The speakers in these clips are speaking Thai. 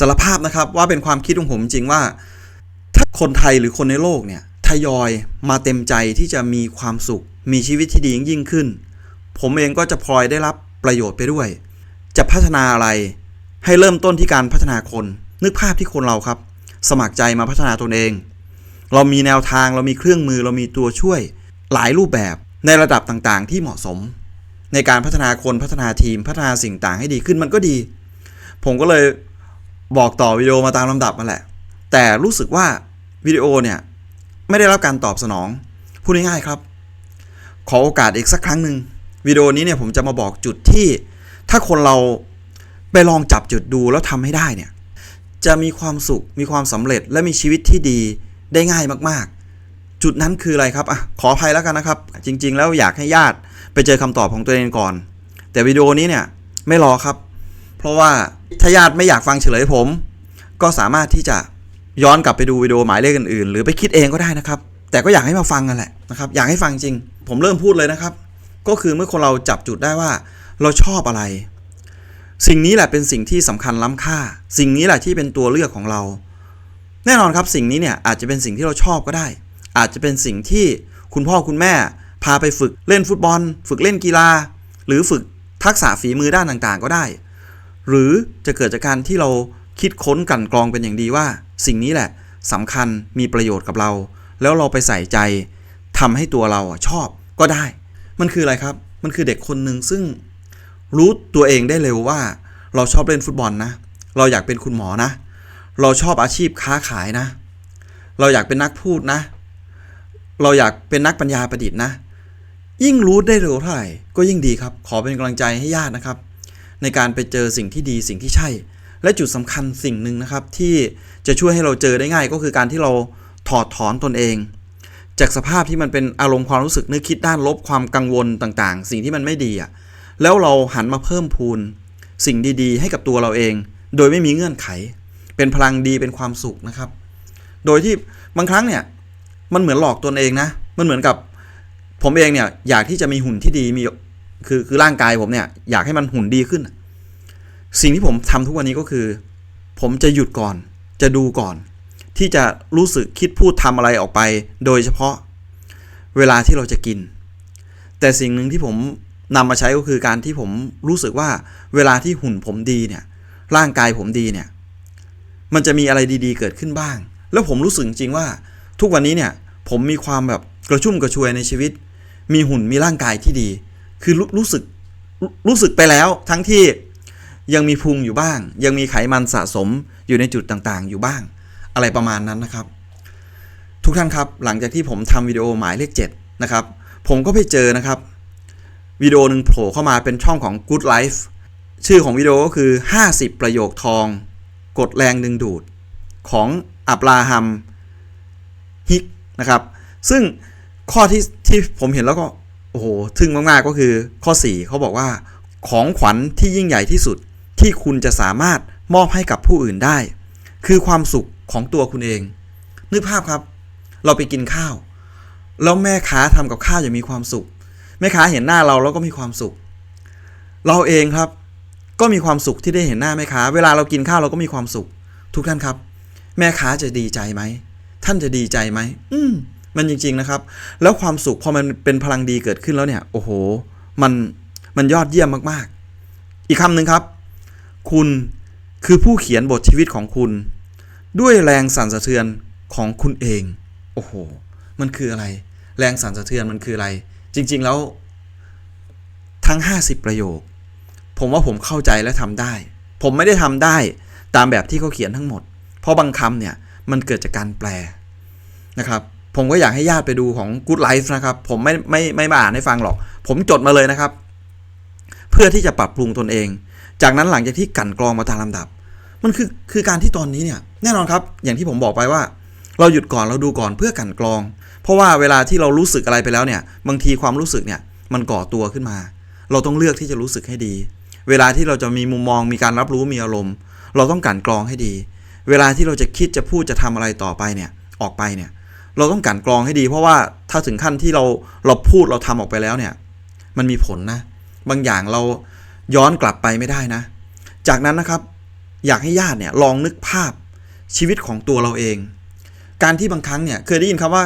สารภาพนะครับว่าเป็นความคิดของผมจริงว่า ถ้าคนไทยหรือคนในโลกเนี่ยทยอยมาเต็มใจที่จะมีความสุข มีชีวิตที่ดียิ่งขึ้น ผมเองก็จะพลอยได้รับประโยชน์ไปด้วย จะพัฒนาอะไร ให้เริ่มต้นที่การพัฒนาคน นึกภาพที่คนเราครับ สมัครใจมาพัฒนาตนเอง เรามีแนวทางเรามีเครื่องมือเรามีตัวช่วย หลายรูปแบบในระดับต่างๆ ที่เหมาะสม ในการพัฒนาคนพัฒนาทีมพัฒนาสิ่งต่างให้ดีขึ้นมันก็ดี ผมก็เลย บอกต่อวิดีโอมาตามลำดับมาแหละ แต่รู้สึกว่าวิดีโอเนี่ยไม่ได้รับการตอบสนอง พูดง่ายๆครับ ขอโอกาสอีกสักครั้งหนึ่งวิดีโอนี้เนี่ยผมจะมาบอกจุดที่ ถ้าคนเราไปลองจับจุดดูแล้วทำให้ได้เนี่ยจะมีความสุขมีความสำเร็จและมีชีวิตที่ดีได้ง่ายมากๆ จุดนั้นคืออะไรครับอะขออภัยแล้วกันนะครับ จริง ๆ แล้วอยากให้ญาติไปเจอคำตอบของตัวเองก่อน แต่วิดีโอนี้เนี่ยไม่รอครับ เพราะว่าถ้าญาติไม่อยากฟังเฉลยผม ก็สามารถที่จะย้อนกลับไปดูวิดีโอหมายเลขอื่นๆ หรือไปคิดเองก็ได้นะครับ แต่ก็อยากให้มาฟังกันแหละนะครับ อยากให้ฟังจริง ผมเริ่มพูดเลยนะครับ ก็คือเมื่อคนเราจับจุดได้ว่า เราชอบอะไร สิ่งนี้แหละเป็นสิ่งที่สำคัญล้ำค่า สิ่งนี้แหละที่เป็นตัวเลือกของเรา แน่นอนครับสิ่งนี้เนี่ยอาจจะเป็นสิ่งที่เราชอบก็ได้ อาจจะเป็นสิ่งที่คุณพ่อคุณแม่ พาไปฝึกเล่นฟุตบอล ฝึกเล่นกีฬา หรือฝึกทักษะฝีมือด้านต่างๆ ก็ได้ หรือจะเกิดจากการที่เราคิดค้นกั่นกรองเป็นอย่างดีว่า สิ่งนี้แหละสำคัญมีประโยชน์กับเรา แล้วเราไปใส่ใจทำให้ตัวเราชอบก็ได้ มันคืออะไรครับ มันคือเด็กคนหนึ่งซึ่งรู้ตัวเองได้เร็วว่า เราชอบเล่นฟุตบอลนะ เราอยากเป็นคุณหมอนะ เราชอบอาชีพค้าขายนะ เราอยากเป็นนักพูดนะ เราอยากเป็นนักปัญญาประดิษฐ์นะ ยิ่งรู้ได้เร็วเท่าไหร่ก็ยิ่งดีครับ ขอเป็นกำลังใจให้ญาตินะครับ ในการไปเจอสิ่งที่ดีสิ่งที่ใช่ และจุดสำคัญสิ่งหนึ่งนะครับ ที่จะช่วยให้เราเจอได้ง่ายก็คือการที่เราถอดถอนตนเอง จากสภาพที่มันเป็นอารมณ์ความรู้สึกนึกคิดด้านลบความกังวลต่างๆ สิ่งที่มันไม่ดีอะแล้วเราหันมาเพิ่มพูนสิ่งดีๆ ให้กับตัวเราเอง โดยไม่มีเงื่อนไข เป็นพลังดีเป็นความสุขนะครับ โดยที่บางครั้งเนี่ยมันเหมือนหลอกตนเองนะ มันเหมือนกับผมเองเนี่ยอยากที่จะมีหุ่นที่ดีมีคือคือร่างกายผมเนี่ยอยากให้มันหุ่นดีขึ้น สิ่งที่ผมทำทุกวันนี้ก็คือ ผมจะหยุดก่อน จะดูก่อน ที่จะรู้สึกคิดพูดทำอะไรออกไป โดยเฉพาะเวลาที่เราจะกิน แต่สิ่งหนึ่งที่ผมนำมาใช้ก็คือการที่ผมรู้สึกว่าเวลาที่หุ่นผมดีเนี่ย ร่างกายผมดีเนี่ย มันจะมีอะไรดีๆ เกิดขึ้นบ้าง แล้วผมรู้สึกจริงว่า ทุกวันนี้เนี่ย ผมมีความแบบกระชุ่มกระชวยในชีวิต มีหุ่นมีร่างกายที่ดี คือรู้รู้สึกรรู้สึกไปแล้วทั้งที่ ยังมีพุงอยู่บ้าง ยังมีไขมันสะสมอยู่ในจุดต่างๆ อยู่บ้าง อะไรประมาณนั้นนะครับ ทุกท่านครับหลังจากที่ผมทำวิดีโอหมายเลข7นะครับผมก็ไปเจอนะครับวิดีโอหนึ่งโผล่เข้ามาเป็นช่องของ Good Life ชื่อของวิดีโอก็คือ 50 ประโยคทอง กดแรงดึงดูดของอับราฮัมฮิกนะครับ ซึ่งข้อที่ที่ผมเห็นแล้วก็ โอ้โห ทึ่งมาก ๆ ก็คือข้อ 4 เขาบอกว่าของขวัญที่ยิ่งใหญ่ที่สุด ที่คุณจะสามารถมอบให้กับผู้อื่นได้ คือความสุขของตัวคุณเอง นึกภาพครับ เราไปกินข้าว แล้วแม่ค้าทำกับข้าวอย่างมีความสุข แม่ค้าเห็นหน้าเราแล้วก็มีความสุข เราเองครับ ก็มีความสุขที่ได้เห็นหน้าแม่ค้า เวลาเรากินข้าวเราก็มีความสุข ทุกท่านครับ แม่ค้าจะดีใจไหมท่านจะดีใจไหมอืมมันจริง ๆนะครับ แล้วความสุขพอมันเป็นพลังดีเกิดขึ้นแล้วเนี่ย โอ้โห มันมันยอดเยี่ยมมากๆ อีกคำหนึ่งครับ คุณคือผู้เขียนบทชีวิตของคุณ ด้วยแรงสั่นสะเทือนของคุณเอง โอ้โห มันคืออะไร แรงสั่นสะเทือนมันคืออะไร จริง ๆ แล้ว ทั้ง 50 ประโยค ผมว่าผมเข้าใจและทำได้ ผมไม่ได้ทำได้ตามแบบที่เขาเขียนทั้งหมด เพราะบางคำเนี่ย มันเกิดจากการแปลนะครับ ผมก็อยากให้ญาติไปดูของ Good Life นะครับ ผมไม่ไม่ไม่มาอ่านให้ฟังหรอก ผมจดมาเลยนะครับ เพื่อที่จะปรับปรุงตนเอง จากนั้นหลังจากที่กลั่นกรองมาตามลำดับ มันคือคือการที่ตอนนี้เนี่ยแน่นอนครับ อย่างที่ผมบอกไปว่า เราหยุดก่อนเราดูก่อนเพื่อกั่นกรอง เพราะว่าเวลาที่เรารู้สึกอะไรไปแล้วเนี่ย บางทีความรู้สึกเนี่ยมันก่อตัวขึ้นมา เราต้องเลือกที่จะรู้สึกให้ดี เวลาที่เราจะมีมุมมองมีการรับรู้มีอารมณ์ เราต้องกลั่นกรองให้ดี เวลาที่เราจะคิดจะพูดจะทำอะไรต่อไปเนี่ยออกไปเนี่ยเราต้องกลั่นกรองให้ดี เพราะว่าถ้าถึงขั้นที่เราเราพูดเราทำออกไปแล้วเนี่ย มันมีผลนะ บางอย่างเรา ย้อนกลับไปไม่ได้นะ จากนั้นนะครับ อยากให้ญาติเนี่ยลองนึกภาพชีวิตของตัวเราเอง การที่บางครั้งเนี่ยเคยได้ยินคำว่า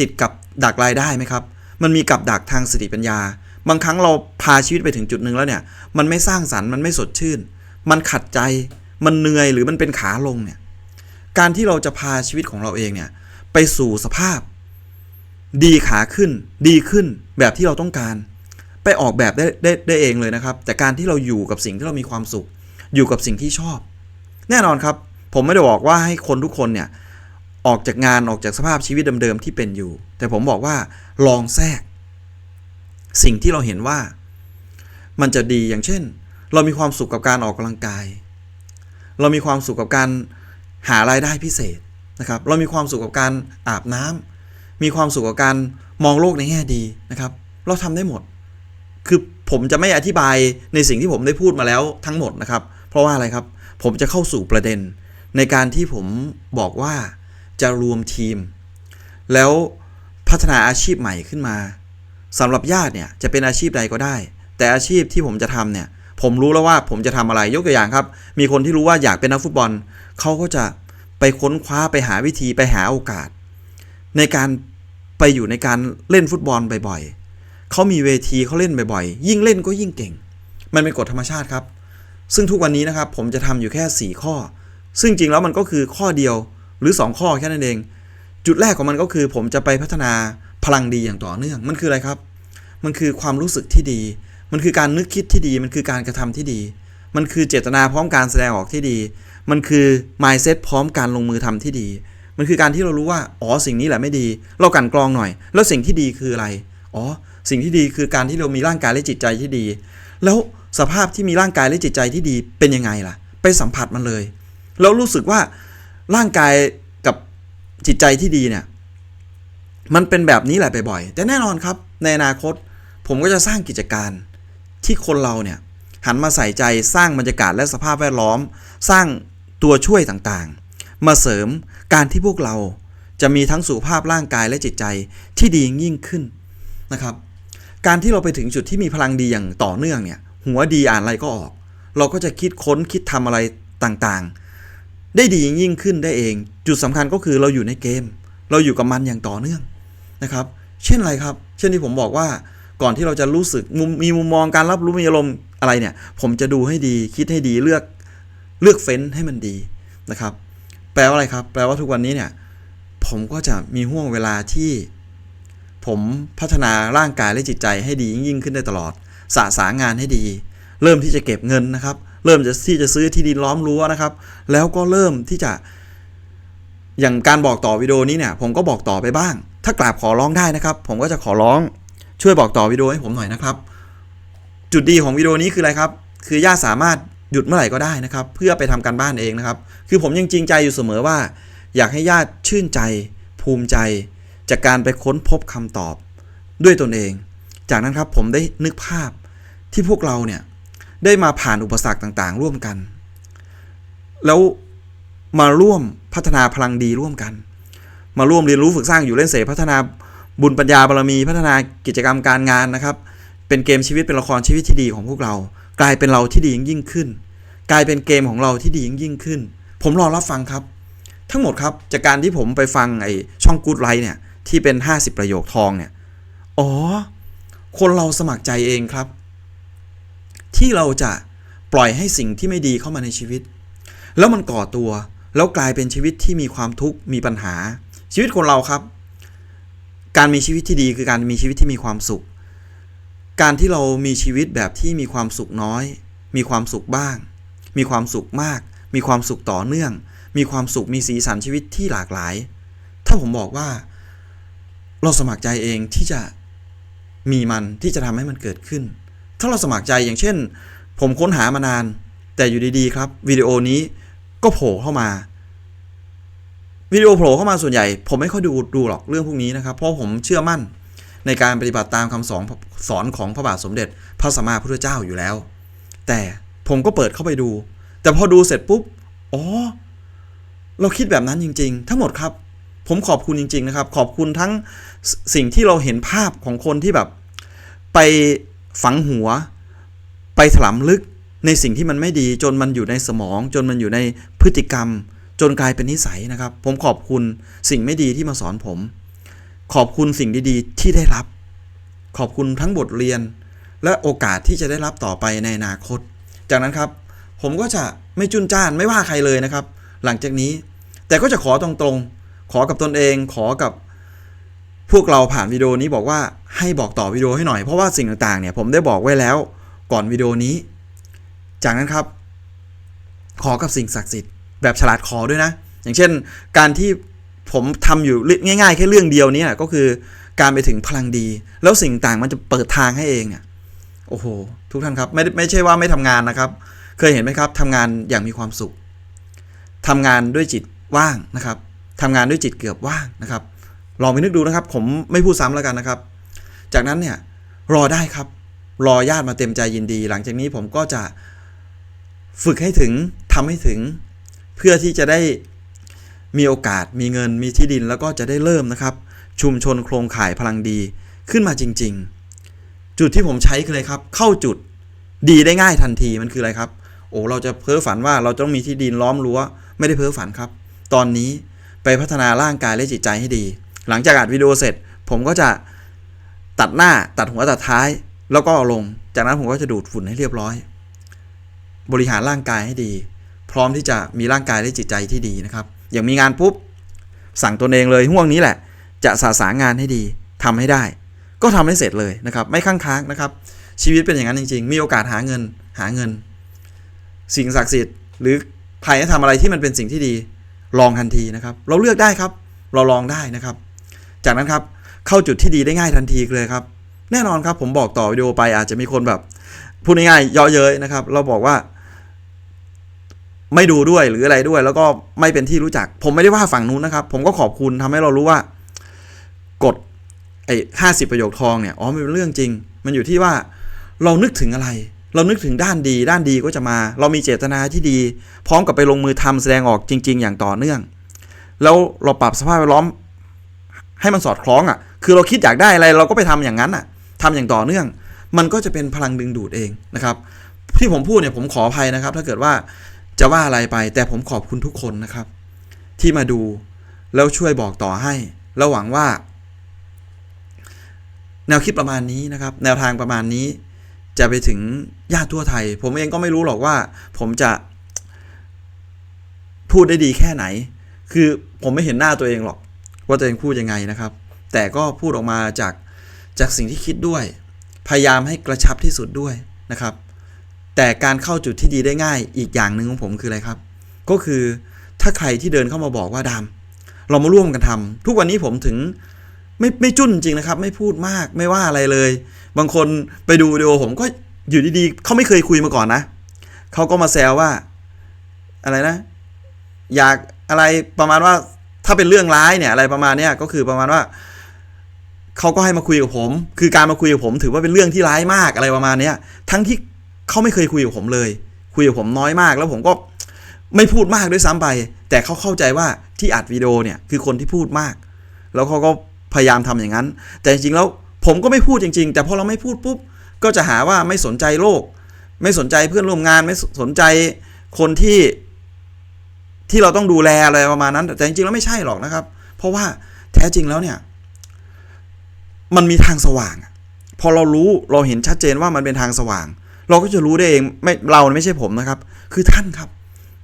ติดกับดักรายได้ไหมครับ มันมีกับดักทางสติปัญญา บางครั้งเราพาชีวิตไปถึงจุดหนึ่งแล้วเนี่ย มันไม่สร้างสรรค์มันไม่สดชื่น มันขัดใจ มันเหนื่อยหรือมันเป็นขาลงเนี่ย การที่เราจะพาชีวิตของเราเองเนี่ยไปสู่สภาพ ดีขาขึ้น ดีขึ้นแบบที่เราต้องการ ไปออกแบบได้ได้ได้เองเลยนะครับ แต่การที่เราอยู่กับสิ่งที่เรามีความสุข อยู่กับสิ่งที่ชอบ แน่นอนครับ ผมไม่ได้บอกว่าให้คนทุกคนเนี่ยออกจากงานออกจากสภาพชีวิตเดิมๆที่เป็นอยู่ แต่ผมบอกว่าลองแทรก สิ่งที่เราเห็นว่า มันจะดีอย่างเช่น เรามีความสุขกับการออกกำลังกาย เรามีความสุขกับการหารายได้พิเศษนะครับ เรามีความสุขกับการอาบน้ำมีความสุขกับการมองโลกในแง่ดีนะครับ เราทำได้หมด คือผมจะไม่อธิบายในสิ่งที่ผมได้พูดมาแล้วทั้งหมดนะครับ เพราะว่าอะไรครับ ผมจะเข้าสู่ประเด็น ในการที่ผมบอกว่าจะรวมทีม แล้วพัฒนาอาชีพใหม่ขึ้นมาสำหรับญาติเนี่ยจะเป็นอาชีพใดก็ได้ แต่อาชีพที่ผมจะทำเนี่ย ผมรู้แล้วว่าผมจะทำอะไรยกตัวอย่างครับ มีคนที่รู้ว่าอยากเป็นนักฟุตบอลเขาก็จะไปค้นคว้าไปหาวิธีไปหาโอกาส ในการไปอยู่ในการเล่นฟุตบอลบ่อยๆ เขามีเวทีเขาเล่นบ่อยๆ ยิ่งเล่นก็ยิ่งเก่ง มันเป็นกฎธรรมชาติครับ ซึ่งทุกวันนี้นะครับผมจะทำอยู่แค่ 4 ข้อ ซึ่งจริงแล้วมันก็คือข้อเดียวหรือ 2 ข้อแค่นั้นเอง จุดแรกของมันก็คือผมจะไปพัฒนาพลังดีอย่างต่อเนื่อง มันคืออะไรครับ มันคือความรู้สึกที่ดี มันคือการนึกคิดที่ดี มันคือการกระทำที่ดี มันคือเจตนาพร้อมการแสดงออกที่ดี มันคือ mindset พร้อมการลงมือทำที่ดี มันคือการที่เรารู้ว่า อ๋อ สิ่งนี้แหละไม่ดี เรากันกรองหน่อย แล้วสิ่งที่ดีคืออะไร อ๋อ สิ่งที่ดีคือการที่เรามีร่างกายและจิตใจที่ดี แล้วสภาพที่มีร่างกายและจิตใจที่ดีเป็นยังไงล่ะ ไปสัมผัสมันเลยแล้วรู้สึกว่าร่างกายกับจิตใจที่ดีเนี่ย มันเป็นแบบนี้แหละบ่อยๆแต่แน่นอนครับ ในอนาคตผมก็จะสร้างกิจการที่คนเราเนี่ยหันมาใส่ใจสร้างบรรยากาศและสภาพแวดล้อม สร้างตัวช่วยต่างๆ มาเสริมการที่พวกเราจะมีทั้งสุขภาพร่างกายและจิตใจที่ดียิ่งขึ้นนะครับ การที่เราไปถึงจุดที่มีพลังดีอย่างต่อเนื่องเนี่ย หัวดีอ่านอะไรก็ออก เราก็จะคิดค้นคิดทำอะไรต่างๆ ได้ดียิ่งขึ้นได้เอง จุดสำคัญก็คือเราอยู่ในเกม เราอยู่กับมันอย่างต่อเนื่องนะครับ เช่นอะไรครับ เช่นที่ผมบอกว่าก่อนที่เราจะรู้สึกมุมมีมุมมองการรับรู้มีอารมณ์อะไรเนี่ย ผมจะดูให้ดีคิดให้ดีเลือกเลือกเฟ้นให้มันดีนะครับ แปลว่าอะไรครับ แปลว่าทุกวันนี้เนี่ย ผมก็จะมีห่วงเวลาที่ ผมพัฒนาร่างกายและจิตใจให้ดียิ่งขึ้นได้ตลอด สะสางานให้ดี เริ่มที่จะเก็บเงินนะครับ เริ่มจะที่จะซื้อที่ดินล้อมรั้วนะครับ แล้วก็เริ่มที่จะ อย่างการบอกต่อวิดีโอนี้เนี่ย ผมก็บอกต่อไปบ้าง ถ้ากราบขอร้องได้นะครับ ผมก็จะขอร้องช่วยบอกต่อวิดีโอให้ผมหน่อยนะครับ จุดดีของวิดีโอนี้คืออะไรครับ คือญาติสามารถหยุดเมื่อไหร่ก็ได้นะครับ เพื่อไปทำการบ้านเองนะครับ คือผมยังจริงใจอยู่เสมอว่า อยากให้ญาติชื่นใจ ภูมิใจ จากการไปค้นพบคำตอบด้วยตนเอง จากนั้นครับผมได้นึกภาพที่พวกเราเนี่ยได้มาผ่านอุปสรรคต่างๆ ร่วมกัน แล้วมาร่วมพัฒนาพลังดีร่วมกัน มาร่วมเรียนรู้ฝึกสร้างอยู่เล่นเสพัฒนาบุญปัญญาบารมีพัฒนากิจกรรมการงานนะครับ เป็นเกมชีวิตเป็นละครชีวิตที่ดีของพวกเรา กลายเป็นเราที่ดียิ่งยิ่งขึ้น กลายเป็นเกมของเราที่ดียิ่งยิ่งขึ้น ผมรอรับฟังครับ ทั้งหมดครับจากการที่ผมไปฟังไอช่องกู๊ดไลท์เนี่ย ที่เป็น 50 ประโยคทองเนี่ย อ๋อ คนเราสมัครใจเองครับ ที่เราจะปล่อยให้สิ่งที่ไม่ดีเข้ามาในชีวิต แล้วมันก่อตัว แล้วกลายเป็นชีวิตที่มีความทุกข์มีปัญหา ชีวิตคนเราครับ การมีชีวิตที่ดีคือการมีชีวิตที่มีความสุข การที่เรามีชีวิตแบบที่มีความสุขน้อย มีความสุขบ้าง มีความสุขมาก มีความสุขต่อเนื่อง มีความสุขมีสีสันชีวิตที่หลากหลาย ถ้าผมบอกว่า เราสมัครใจเองที่จะมีมันที่จะทำให้มันเกิดขึ้น ถ้าเราสมัครใจอย่างเช่น ผมค้นหามานาน แต่อยู่ดีๆ ครับวิดีโอนี้ก็โผล่เข้ามาวิดีโอโผล่เข้ามาส่วนใหญ่ ผมไม่ค่อยดูดูหรอกเรื่องพวกนี้นะครับ เพราะผมเชื่อมั่นในการปฏิบัติตามคำสอนสอนของพระบาทสมเด็จ พระสัมมาพุทธเจ้าอยู่แล้ว แต่ผมก็เปิดเข้าไปดู แต่พอดูเสร็จปุ๊บอ๋อเราคิดแบบนั้นจริง ๆ ทั้งหมดครับ ผมขอบคุณจริง ๆ นะครับ ขอบคุณทั้งสิ่งที่เราเห็นภาพของคนที่แบบ ไปฝังหัว ไปถลำลึกในสิ่งที่มันไม่ดี จนมันอยู่ในสมอง จนมันอยู่ในพฤติกรรม จนกลายเป็นนิสัยนะครับ ผมขอบคุณสิ่งไม่ดีที่มาสอนผม ขอบคุณสิ่งดีๆ ที่ได้รับ ขอบคุณทั้งบทเรียน และโอกาสที่จะได้รับต่อไปในอนาคต จากนั้นครับ ผมก็จะไม่จุนจ้านไม่ว่าใครเลยนะครับ หลังจากนี้ แต่ก็จะขอตรงๆ ขอกับตนเองขอกับพวกเราผ่านวิดีโอนี้บอกว่าให้บอกต่อวิดีโอให้หน่อยเพราะว่าสิ่งต่างๆเนี่ยผมได้บอกไว้แล้วก่อนวิดีโอนี้ จากนั้นครับ ขอกับสิ่งศักดิ์สิทธิ์แบบฉลาดขอด้วยนะ อย่างเช่น การที่ผมทำอยู่ง่าย ๆ แค่เรื่องเดียวนี้ก็คือการไปถึงพลังดี แล้วสิ่งต่างมันจะเปิดทางให้เองเนี่ยโอ้โห ทุกท่านครับไม่ได้ไม่ใช่ว่าไม่ทำงานนะครับ เคยเห็นไหมครับทำงานอย่างมีความสุขทำงานด้วยจิตว่างนะครับ ทำงานด้วยจิตเกือบว่างนะครับ ลองไปนึกดูนะครับ ผมไม่พูดซ้ำแล้วกันนะครับ จากนั้นเนี่ยรอได้ครับ รอญาติมาเต็มใจยินดี หลังจากนี้ผมก็จะฝึกให้ถึงทำให้ถึง เพื่อที่จะได้มีโอกาสมีเงินมีที่ดินแล้วก็จะได้เริ่มนะครับ ชุมชนโครงข่ายพลังดีขึ้นมาจริง ๆ จุดที่ผมใช้คืออะไรครับ เข้าจุดดีได้ง่ายทันทีมันคืออะไรครับ โอ้เราจะเพ้อฝันว่าเราต้องมีที่ดินล้อมรั้ว ไม่ได้เพ้อฝันครับ ตอนนี้ ไปพัฒนาร่างกายและจิตใจให้ดี หลังจากอัดวิดีโอเสร็จ ผมก็จะตัดหน้าตัดหัวตัดท้าย แล้วก็เอาลง จากนั้นผมก็จะดูดฝุ่นให้เรียบร้อย บริหารร่างกายให้ดี พร้อมที่จะมีร่างกายและจิตใจที่ดีนะครับ อย่างมีงานปุ๊บ สั่งตนเองเลยห่วงนี้แหละ จะสาสางานให้ดีทำให้ได้ ก็ทำให้เสร็จเลยนะครับ ไม่ค้างค้างนะครับ ชีวิตเป็นอย่างนั้นจริง ๆ มีโอกาสหาเงินหาเงิน สิ่งศักดิ์สิทธิ์หรือใครให้ทำอะไรที่มันเป็นสิ่งที่ดี ลองทันทีนะครับ เราเลือกได้ครับ เราลองได้นะครับ จากนั้นครับเข้าจุดที่ดีได้ง่ายทันทีเลยครับ แน่นอนครับผมบอกต่อวิดีโอไปอาจจะมีคนแบบพูดง่ายๆเยาะเย้ยนะครับ เราบอกว่า ไม่ดูด้วยหรืออะไรด้วย แล้วก็ไม่เป็นที่รู้จัก ผมไม่ได้ว่าฝั่งนู้นนะครับ ผมก็ขอบคุณทำให้เรารู้ว่ากฎไอ้ห้าสิบประโยคทองเนี่ยอ๋อมันเป็นเรื่องจริง มันอยู่ที่ว่าเรานึกถึงอะไร เรานึกถึงด้านดี ด้านดีก็จะมา เรามีเจตนาที่ดี พร้อมกับไปลงมือทำแสดงออกจริง ๆ อย่างต่อเนื่อง แล้วเราปรับสภาพแวดล้อม ให้มันสอดคล้องอะ คือเราคิดอยากได้อะไรเราก็ไปทำอย่างนั้นอะทำอย่างต่อเนื่อง มันก็จะเป็นพลังดึงดูดเองนะครับ ที่ผมพูดเนี่ยผมขออภัยนะครับ ถ้าเกิดว่าจะว่าอะไรไป แต่ผมขอบคุณทุกคนนะครับ ที่มาดูแล้วช่วยบอกต่อให้แล้วหวังว่า แนวคิดประมาณนี้นะครับ แนวทางประมาณนี้ จะไปถึงญาติทั่วไทย ผมเองก็ไม่รู้หรอกว่า ผมจะ พูดได้ดีแค่ไหน คือผมไม่เห็นหน้าตัวเองหรอก ว่าตัวเองพูดยังไงนะครับ แต่ก็พูดออกมาจากจากสิ่งที่คิดด้วย พยายามให้กระชับที่สุดด้วยนะครับ แต่การเข้าจุดที่ดีได้ง่าย อีกอย่างหนึ่งของผมคืออะไรครับ ก็คือถ้าใครที่เดินเข้ามาบอกว่าดามเรามาร่วมกันทำทุกวันนี้ผมถึง ไม่ไม่จุ้นจริงนะครับ ไม่พูดมากไม่ว่าอะไรเลย บางคนไปดูวิดีโอผมก็อยู่ดีๆเขาไม่เคยคุยมาก่อนนะเขาก็มาแซวว่า อะไรนะ อยากอะไรประมาณว่าถ้าเป็นเรื่องร้ายเนี่ย อะไรประมาณเนี้ยก็คือประมาณว่าเขาก็ให้มาคุยกับผม คือการมาคุยกับผม ถือว่าเป็นเรื่องที่ร้ายมากอะไรประมาณเนี้ยทั้งที่เขาไม่เคยคุยกับผมเลย คุยกับผมน้อยมาก แล้วผมก็ไม่พูดมากด้วยซ้ำไป แต่เขาเข้าใจว่าที่อัดวิดีโอเนี่ยคือคนที่พูดมาก แล้วเขาก็ พยายามทำอย่างนั้น แต่จริงๆแล้วผมก็ไม่พูดจริง ๆ แต่พอเราไม่พูดปุ๊บก็จะหาว่าไม่สนใจโลก ไม่สนใจเพื่อนร่วมงาน ไม่สนใจคนที่ที่เราต้องดูแลอะไรประมาณนั้น แต่จริงๆแล้วไม่ใช่หรอกนะครับ เพราะว่าแท้จริงแล้วเนี่ย มันมีทางสว่าง พอเรารู้เราเห็นชัดเจนว่ามันเป็นทางสว่าง เราก็จะรู้ได้เองไม่เราไม่ใช่ผมนะครับ คือท่านครับ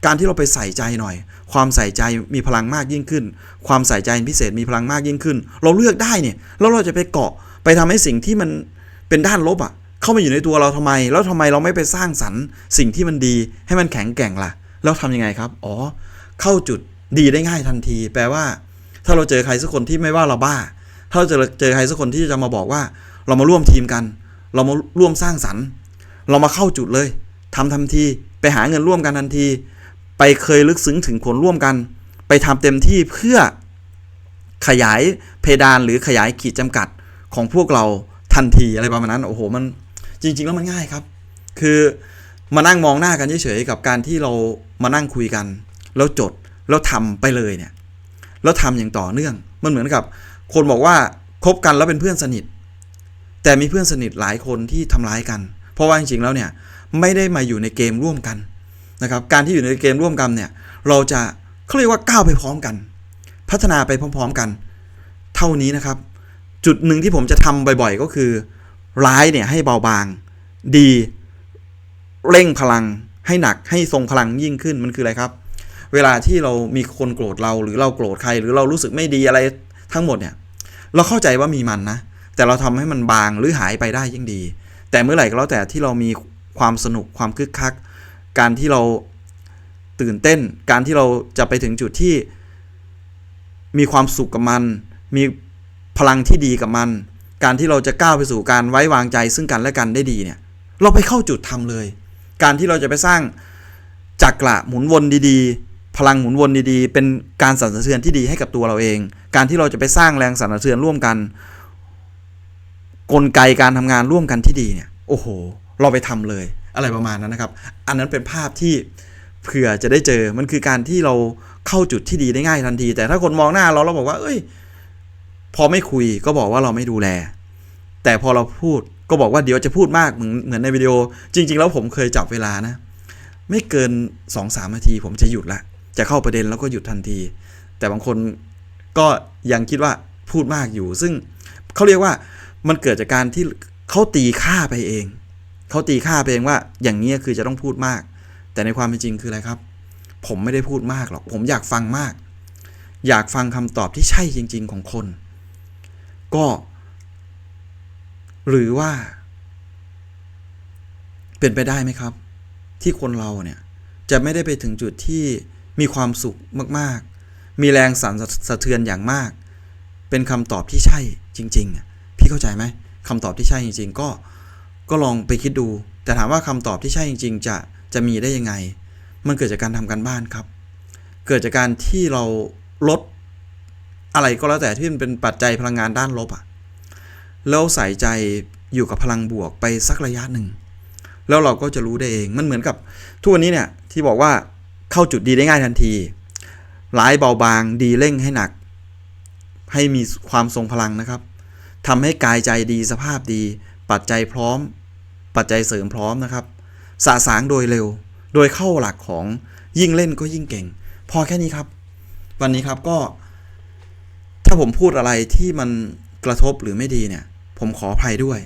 การที่เราไปใส่ใจหน่อย ความใส่ใจมีพลังมากยิ่งขึ้น ความใส่ใจพิเศษมีพลังมากยิ่งขึ้น เราเลือกได้เนี่ยแล้วเราจะไปเกาะไปทำให้สิ่งที่มันเป็นด้านลบอะ เข้ามาอยู่ในตัวเราทำไม แล้วทำไมเราไม่ไปสร้างสรรค์ สิ่งที่มันดีให้มันแข็งแกร่งล่ะ แล้วทำยังไงครับ อ๋อ เข้าจุดดีได้ง่ายทันที แปลว่า ถ้าเราเจอใครสักคนที่ไม่ว่าเราบ้า ถ้าเราเจอเจอใครสักคนที่จะมาบอกว่า เรามาร่วมทีมกัน เรามาร่วมสร้างสรรค์ เรามาเข้าจุดเลยทำทันที ไปหาเงินร่วมกันทันที ไปเคยลึกซึ้งถึงผลร่วมกัน ไปทำเต็มที่เพื่อขยายเพดานหรือขยายขีดจำกัดของพวกเราทันทีอะไรประมาณนั้นโอ้โหมันจริง ๆ แล้วมันง่ายครับ คือมานั่งมองหน้ากันเฉยๆกับการที่เรามานั่งคุยกัน แล้วจดแล้วทำไปเลยเนี่ยแล้วทำอย่างต่อเนื่องมันเหมือนกับ คนบอกว่าคบกันแล้วเป็นเพื่อนสนิท แต่มีเพื่อนสนิทหลายคนที่ทำร้ายกัน เพราะว่าจริงๆแล้วเนี่ยไม่ได้มาอยู่ในเกมร่วมกัน นะครับการที่อยู่ในเกมร่วมกันเนี่ยเราจะเขาเรียกว่าก้าวไปพร้อมกัน พัฒนาไปพร้อม ๆกัน เท่านี้นะครับ จุดหนึ่งที่ผมจะทำบ่อยๆ ก็คือ ร้ายเนี่ยให้เบาบาง ดี เร่งพลังให้หนักให้ทรงพลังยิ่งขึ้นมันคืออะไรครับ เวลาที่เรามีคนโกรธเราหรือเราโกรธใคร หรือเรารู้สึกไม่ดีอะไรทั้งหมดเนี่ย เราเข้าใจว่ามีมันนะ แต่เราทำให้มันบางหรือหายไปได้ยิ่งดี แต่เมื่อไหร่ก็แล้วแต่ที่เรามีความสนุกความคึกคัก การที่เราตื่นเต้น การที่เราจะไปถึงจุดที่มีความสุขกับมัน มีพลังที่ดีกับมัน การที่เราจะก้าวไปสู่การไว้วางใจซึ่งกันและกันได้ดีเนี่ย เราไปเข้าจุดทำเลย การที่เราจะไปสร้างจักระหมุนวนดีๆ พลังหมุนวนดีๆ เป็นการสั่นสะเทือนที่ดีให้กับตัวเราเอง การที่เราจะไปสร้างแรงสั่นสะเทือนร่วมกัน กลไกการทำงานร่วมกันที่ดีเนี่ย โอ้โห เราไปทำเลย อะไรประมาณนั้นนะครับ อันนั้นเป็นภาพที่เผื่อจะได้เจอมันคือการที่เราเข้าจุดที่ดีได้ง่ายทันที แต่ถ้าคนมองหน้าเราเราบอกว่า เอ้ย พอไม่คุยก็บอกว่าเราไม่ดูแล แต่พอเราพูดก็บอกว่าเดี๋ยวจะพูดมากเหมือนเหมือนในวิดีโอ จริง ๆ แล้วผมเคยจับเวลานะ ไม่เกิน2อสามนาที ผมจะหยุดละ จะเข้าประเด็นแล้วก็หยุดทันที แต่บางคนก็ยังคิดว่าพูดมากอยู่ ซึ่งเขาเรียกว่ามันเกิดจากการที่เขาตีค่าไปเอง เขาตีค่าไปเองว่าอย่างนี้คือจะต้องพูดมาก แต่ในความเป็นจริงคืออะไรครับ ผมไม่ได้พูดมากหรอกผมอยากฟังมาก อยากฟังคำตอบที่ใช่จริง ๆ ของคน ก็ หรือว่า เป็นไปได้ไหมครับ ที่คนเราเนี่ยจะไม่ได้ไปถึงจุดที่มีความสุขมากๆ มีแรงสั่นสะเทือนอย่างมาก เป็นคำตอบที่ใช่จริง ๆ พี่เข้าใจไหมคำตอบที่ใช่จริง ๆ ก็ ก็ลองไปคิดดู แต่ถามว่าคำตอบที่ใช่จริง ๆ จะจะมีได้ยังไง มันเกิดจากการทำการบ้านครับ เกิดจากการที่เราลดอะไรก็แล้วแต่ที่มันเป็นปัจจัยพลังงานด้านลบอะแล้วใส่ใจอยู่กับพลังบวกไปสักระยะหนึ่ง แล้วเราก็จะรู้ได้เองมันเหมือนกับทุกวันนี้เนี่ยที่บอกว่าเข้าจุดดีได้ง่ายทันทีร้ายเบาบางดีเร่งให้หนัก ให้มีความทรงพลังนะครับทำให้กายใจดีสภาพดี ปัจจัยพร้อม ปัจจัยเสริมพร้อมนะครับสะสางโดยเร็ว โดยเข้าหลักของยิ่งเล่นก็ยิ่งเก่ง พอแค่นี้ครับ วันนี้ครับก็ ถ้าผมพูดอะไรที่มันกระทบหรือไม่ดีเนี่ย ผมขออภัยด้วย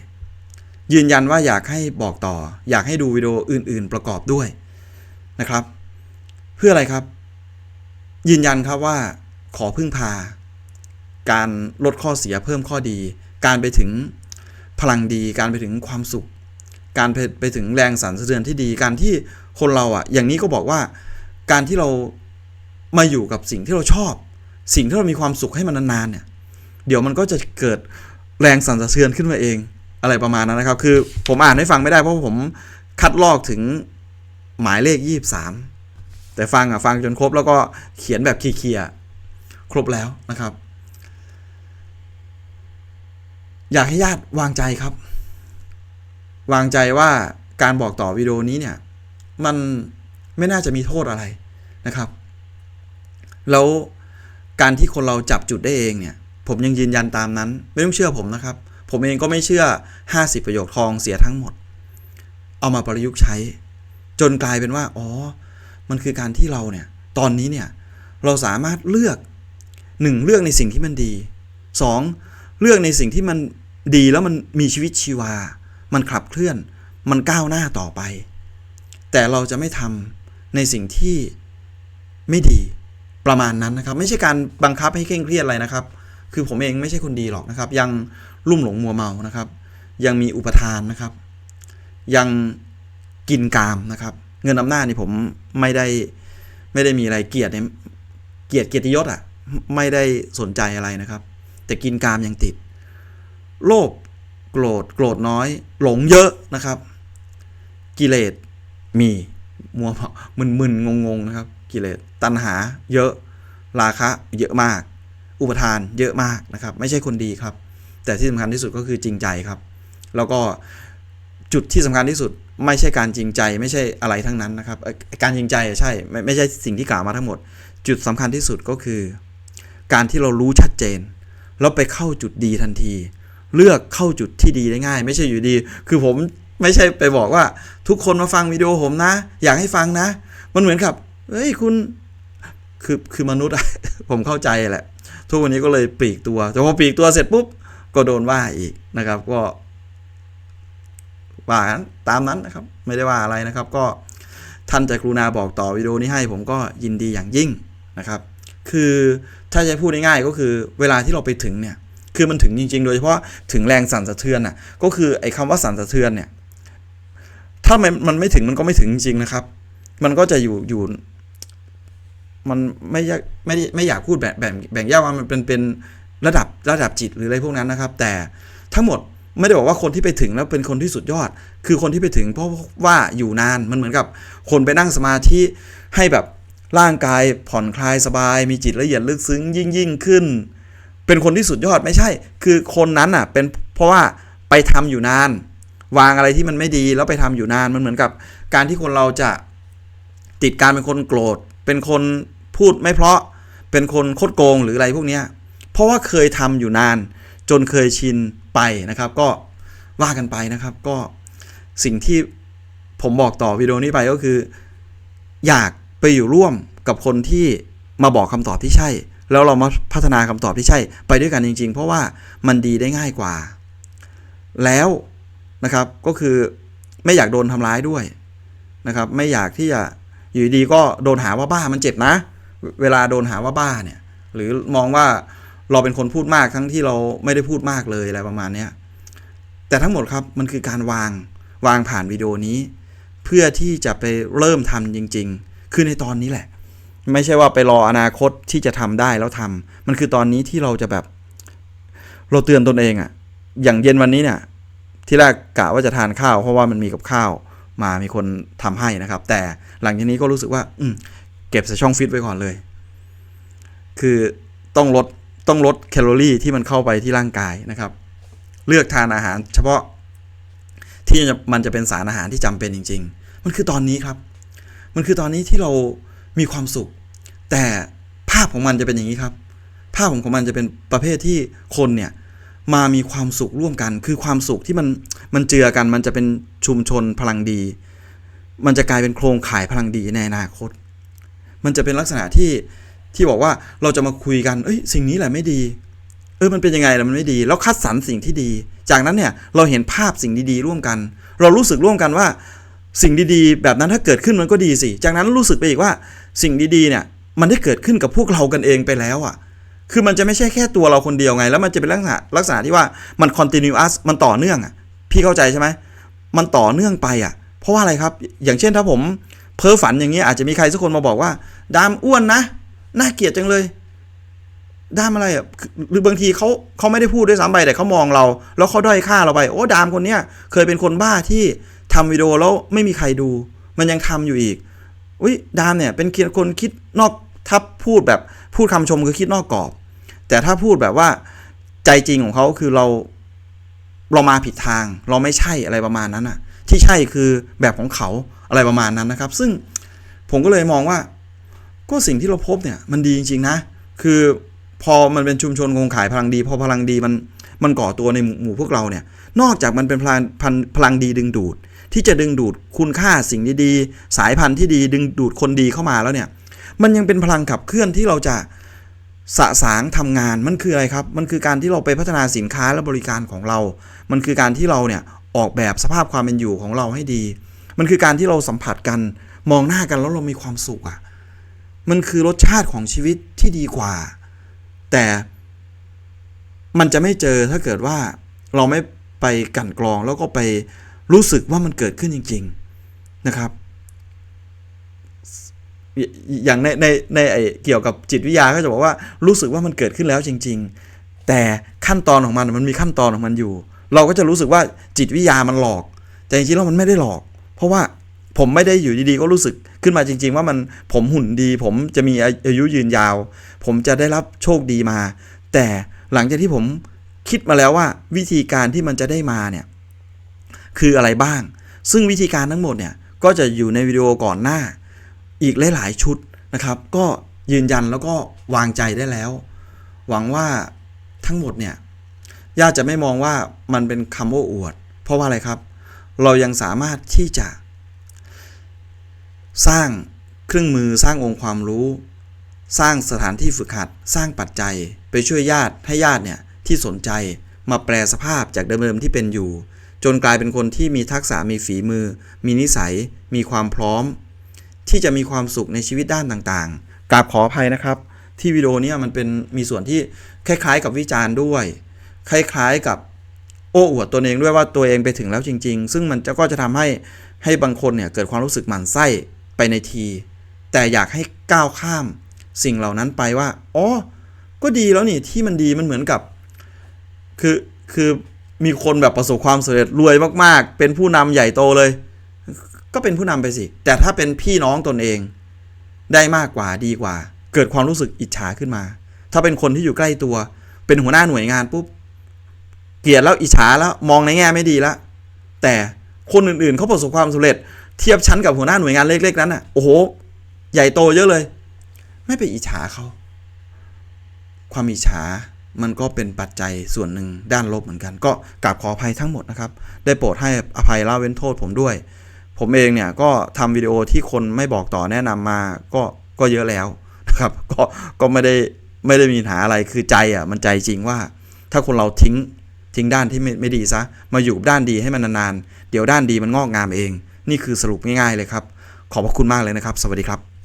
ยืนยันว่าอยากให้บอกต่อ อยากให้ดูวิดีโออื่น ๆ ประกอบด้วยนะครับ เพื่ออะไรครับ ยืนยันครับว่าขอพึ่งพา การลดข้อเสียเพิ่มข้อดี การไปถึงพลังดี การไปถึงความสุข การไปไปถึงแรงสั่นสะเทือนที่ดีการที่คนเราอะ อย่างนี้ก็บอกว่าการที่เรามาอยู่กับสิ่งที่เราชอบ สิ่งที่เรามีความสุขให้มันนานๆเนี่ย เดี๋ยวมันก็จะเกิดแรงสั่นสะเทือนขึ้นมาเอง อะไรประมาณนั้นนะครับ คือผมอ่านให้ฟังไม่ได้เพราะผมคัดลอกถึงหมายเลขยี่สามแต่ฟังอะฟังจนครบแล้วก็เขียนแบบเคลียร์ครบแล้วนะครับ อยากให้ญาติวางใจครับ วางใจว่าการบอกต่อวิดีโอนี้เนี่ยมันไม่น่าจะมีโทษอะไรนะครับ แล้วการที่คนเราจับจุดได้เองเนี่ย ผมยังยืนยันตามนั้น ไม่ต้องเชื่อผมนะครับ ผมเองก็ไม่เชื่อ 50 ประโยคทองเสียทั้งหมด เอามาประยุกต์ใช้ จนกลายเป็นว่า อ๋อ มันคือการที่เราเนี่ย ตอนนี้เนี่ย เราสามารถเลือกหนึ่งเลือกในสิ่งที่มันดีสองเลือกในสิ่งที่มันดีแล้วมันมีชีวิตชีวา มันขับเคลื่อน มันก้าวหน้าต่อไป แต่เราจะไม่ทำในสิ่งที่ไม่ดีประมาณนั้นนะครับ ไม่ใช่การบังคับให้เคร่งเครียดอะไรนะครับ คือผมเองไม่ใช่คนดีหรอกนะครับ ยังลุ่มหลงมัวเมานะครับ ยังมีอุปทานนะครับ ยังกินกามนะครับ เงินอำนาจนี่ผมไม่ได้ไม่ได้มีอะไรเกียรติเนี่ยเกียรติเกียรติยศอะไม่ได้สนใจอะไรนะครับ แต่กินกามยังติด โลภ โกรธโกรธน้อย หลงเยอะนะครับ กิเลสมีมัวมึนมึนงงงๆนะครับ กิเลสตัณหาเยอะราคะเยอะมาก อุปทานเยอะมากนะครับ ไม่ใช่คนดีครับ แต่ที่สำคัญที่สุดก็คือจริงใจครับ แล้วก็จุดที่สำคัญที่สุดไม่ใช่การจริงใจไม่ใช่อะไรทั้งนั้นนะครับ การจริงใจใช่ไม่ไม่ใช่สิ่งที่กล่าวมาทั้งหมด จุดสำคัญที่สุดก็คือ การที่เรารู้ชัดเจนแล้วไปเข้าจุดดีทันที เลือกเข้าจุดที่ดีได้ง่าย ไม่ใช่อยู่ดี คือผมไม่ใช่ไปบอกว่า ทุกคนมาฟังวิดีโอผมนะ อยากให้ฟังนะ มันเหมือนกับเฮ้ยคุณคือคือมนุษย์อะผมเข้าใจแหละ ทุกวันนี้ก็เลยปลีกตัวแต่พอปลีกตัวเสร็จปุ๊บก็โดนว่าอีกนะครับก็ว่าตามนั้นนะครับ ไม่ได้ว่าอะไรนะครับ ก็ท่านจะกรุณาบอกต่อวิดีโอนี้ให้ ผมก็ยินดีอย่างยิ่งนะครับ คือถ้าจะพูดง่ายๆก็คือเวลาที่เราไปถึงเนี่ย คือมันถึงจริง ๆ โดยเฉพาะถึงแรงสั่นสะเทือนน่ะก็คือไอ้คำว่าสั่นสะเทือนเนี่ยถ้ามันมันไม่ถึงมันก็ไม่ถึงจริง ๆ นะครับ มันก็จะอยู่อยู่ มันไม่ยากไม่ได้ไม่อยากพูดแบบแบ่งแบ่งแยกว่ามันเป็นเป็นระดับระดับจิตหรืออะไรพวกนั้นนะครับ แต่ทั้งหมดไม่ได้บอกว่าคนที่ไปถึงแล้วเป็นคนที่สุดยอด คือคนที่ไปถึงเพราะว่าอยู่นานมันเหมือนกับ คนไปนั่งสมาธิให้แบบร่างกายผ่อนคลายสบาย มีจิตละเอียดลึกซึ้งยิ่งยิ่งขึ้น เป็นคนที่สุดยอดไม่ใช่ คือคนนั้นอะเป็นเพราะว่าไปทำอยู่นาน วางอะไรที่มันไม่ดีแล้วไปทำอยู่นานมันเหมือนกับ การที่คนเราจะติดการเป็นคนโกรธ เป็นคนพูดไม่เพราะเป็นคนโคดโกงหรืออะไรพวกเนี้ยเพราะว่าเคยทำอยู่นาน จนเคยชินไปนะครับ ก็ว่ากันไปนะครับ ก็สิ่งที่ผมบอกต่อวิดีโอนี้ไปก็คือ อยากไปอยู่ร่วมกับคนที่มาบอกคำตอบที่ใช่ แล้วเรามาพัฒนาคำตอบที่ใช่ไปด้วยกันจริง ๆ เพราะว่ามันดีได้ง่ายกว่า แล้วนะครับก็คือไม่อยากโดนทำร้ายด้วยนะครับไม่อยากที่จะอยู่ดีๆก็โดนหาว่าบ้ามันเจ็บนะ เวลาโดนหาว่าบ้าเนี่ยหรือมองว่าเราเป็นคนพูดมากทั้งที่เราไม่ได้พูดมากเลยอะไรประมาณนี้แต่ทั้งหมดครับมันคือการวางวางผ่านวิดีโอนี้ เพื่อที่จะไปเริ่มทำจริง ๆ คือในตอนนี้แหละ ไม่ใช่ว่าไปรออนาคตที่จะทำได้แล้วทำมันคือตอนนี้ที่เราจะแบบ เราเตือนตนเองอะอย่างเย็นวันนี้เนี่ย ที่แรกกะว่าจะทานข้าว เพราะว่ามันมีกับข้าวมามีคนทำให้นะครับ แต่หลังจากนี้ก็รู้สึกว่า อืเก็บใส่ช่องฟิตไว้ก่อนเลย คือต้องลดต้องลดแคลอรี่ที่มันเข้าไปที่ร่างกายนะครับ เลือกทานอาหาร เฉพาะที่มันจะเป็นสารอาหารที่จำเป็นจริง ๆ มันคือตอนนี้ครับ มันคือตอนนี้ที่เรามีความสุข แต่ภาพของมันจะเป็นอย่างนี้ครับ ภาพของมันจะเป็นประเภทที่คนเนี่ยมามีความสุขร่วมกัน คือความสุขที่มันมันเจือกันมันจะเป็นชุมชนพลังดี มันจะกลายเป็นโครงข่ายพลังดีในอนาคต มันจะเป็นลักษณะที่ที่บอกว่าเราจะมาคุยกันเอ้ยสิ่งนี้แหละไม่ดี เออมันเป็นยังไงล่ะมันไม่ดี แล้วคัดสรรสิ่งที่ดี จากนั้นเนี่ยเราเห็นภาพสิ่งดีๆร่วมกัน เรารู้สึกร่วมกันว่า สิ่งดีๆ แบบนั้นถ้าเกิดขึ้นมันก็ดีสิ จากนั้นรู้สึกไปอีกว่าสิ่งดีๆเนี่ย มันได้เกิดขึ้นกับพวกเรากันเองไปแล้วอะ คือมันจะไม่ใช่แค่ตัวเราคนเดียวไง แล้วมันจะเป็นลักษณะลักษณะที่ว่ามัน continuous มันต่อเนื่องอะ พี่เข้าใจใช่ไหมมันต่อเนื่องไปอะ เพราะว่าอะไรครับ อย่างเช่นถ้าผมเพ้อฝันอย่างเงี้ยอาจจะมีใครสักคนมาบอกว่า ดามอ้วนนะ น่าเกลียดจังเลย ดามอะไรอะ หรือบางทีเขาเขาไม่ได้พูดด้วยซ้ำไปแต่เขามองเรา แล้วเขาด้อยค่าเราไป โอ้ดามคนเนี้ยเคยเป็นคนบ้าที่ทำวิดีโอแล้วไม่มีใครดู มันยังทำอยู่อีกอุ้ยดามเนี่ยเป็นคนคิดนอก ถ้าพูดแบบพูดคำชมคือคิดนอกกรอบ แต่ถ้าพูดแบบว่าใจจริงของเขาคือเราเรามาผิดทาง เราไม่ใช่อะไรประมาณนั้นอะที่ใช่คือแบบของเขาอะไรประมาณนั้นนะครับ ซึ่งผมก็เลยมองว่า ก็สิ่งที่เราพบเนี่ยมันดีจริงๆนะ คือพอมันเป็นชุมชนคงขายพลังดี พอพลังดีมันมันก่อตัวในหมู่พวกเราเนี่ย นอกจากมันเป็นพลังพพลังดีดึงดูด ที่จะดึงดูดคุณค่าสิ่งดีๆสายพันธุ์ที่ดีดึงดูดคนดีเข้ามาแล้วเนี่ย มันยังเป็นพลังขับเคลื่อนที่เราจะสะสางทำงานมันคืออะไรครับ มันคือการที่เราไปพัฒนาสินค้าและบริการของเรา มันคือการที่เราเนี่ยออกแบบสภาพความเป็นอยู่ของเราให้ดี มันคือการที่เราสัมผัสกันมองหน้ากันแล้วเรามีความสุขอะ่ะ มันคือรสชาติของชีวิตที่ดีกว่า แต่มันจะไม่เจอถ้าเกิดว่าเราไม่ไปกั่นกรองแล้วก็ไปรู้สึกว่ามันเกิดขึ้นจริง ๆนะครับ อย่างในในในไอเกี่ยวกับจิตวิทยาก็จะบอกว่ารู้สึกว่ามันเกิดขึ้นแล้วจริง ๆ แต่ขั้นตอนของมันมันมีขั้นตอนของมันอยู่ เราก็จะรู้สึกว่าจิตวิทยามันหลอก แต่จริงๆแล้วมันไม่ได้หลอก เพราะว่าผมไม่ได้อยู่ดีๆก็รู้สึกขึ้นมาจริง ๆ ว่ามันผมหุ่นดี ผมจะมีอายุยืนยาว ผมจะได้รับโชคดีมา แต่หลังจากที่ผมคิดมาแล้วว่าวิธีการที่มันจะได้มาเนี่ยคืออะไรบ้าง ซึ่งวิธีการทั้งหมดเนี่ยก็จะอยู่ในวิดีโอก่อนหน้า อีกหลาย ๆ ชุดนะครับ ก็ยืนยันแล้วก็วางใจได้แล้ว หวังว่าทั้งหมดเนี่ยญาติจะไม่มองว่ามันเป็นคำว่าอวด เพราะว่าอะไรครับ เรายังสามารถที่จะ สร้างเครื่องมือสร้างองค์ความรู้ สร้างสถานที่ฝึกหัด สร้างปัจจัย ไปช่วยญาติให้ญาติเนี่ยที่สนใจมาแปลสภาพจากเดิมๆที่เป็นอยู่ จนกลายเป็นคนที่มีทักษะมีฝีมือ มีนิสัย มีความพร้อม ที่จะมีความสุขในชีวิตด้านต่างๆกราบขออภัยนะครับ ที่วิดีโอนี้มันเป็นมีส่วนที่คล้ายๆ กับวิจารณ์ด้วย คล้ายๆกับโอ้อวดตัวเองด้วยว่าตัวเองไปถึงแล้วจริง ๆ ซึ่งมันจะก็จะทำให้ให้บางคนเนี่ยเกิดความรู้สึกหมั่นไส้ไปในที แต่อยากให้ก้าวข้ามสิ่งเหล่านั้นไปว่าอ๋อก็ดีแล้วนี่ที่มันดีมันเหมือนกับ คือคือมีคนแบบประสบความสำเร็จรวยมากๆ เป็นผู้นำใหญ่โตเลย ก็เป็นผู้นำไปสิ แต่ถ้าเป็นพี่น้องตนเอง ได้มากกว่าดีกว่า เกิดความรู้สึกอิจฉาขึ้นมา ถ้าเป็นคนที่อยู่ใกล้ตัว เป็นหัวหน้าหน่วยงานปุ๊บเกลียดแล้วอิจฉาแล้วมองในแง่ไม่ดีแล้วแต่คนอื่นๆเขาประสบความสำเร็จ เทียบชั้นกับหัวหน้าหน่วยงานเล็กๆนั้นอะโอ้โห ใหญ่โตเยอะเลย ไม่ไปอิจฉาเขาความอิจฉามันก็เป็นปัจจัยส่วนหนึ่งด้านลบเหมือนกัน ก็กราบขออภัยทั้งหมดนะครับ ได้โปรดให้อภัยละเว้นโทษผมด้วย ผมเองเนี่ยก็ทำวิดีโอที่คนไม่บอกต่อแนะนำมาก็ก็เยอะแล้วนะครับ ก็ก็ไม่ได้ไม่ได้มีปัญหาอะไรคือใจอะมันใจจริงว่า ถ้าคนเราทิ้งทิ้งด้านที่ไม่ไม่ดีซะมาอยู่ด้านดีให้มันนานๆเดี๋ยวด้านดีมันงอกงามเอง นี่คือสรุปง่ายๆเลยครับ ขอบพระคุณมากเลยนะครับ สวัสดีครับ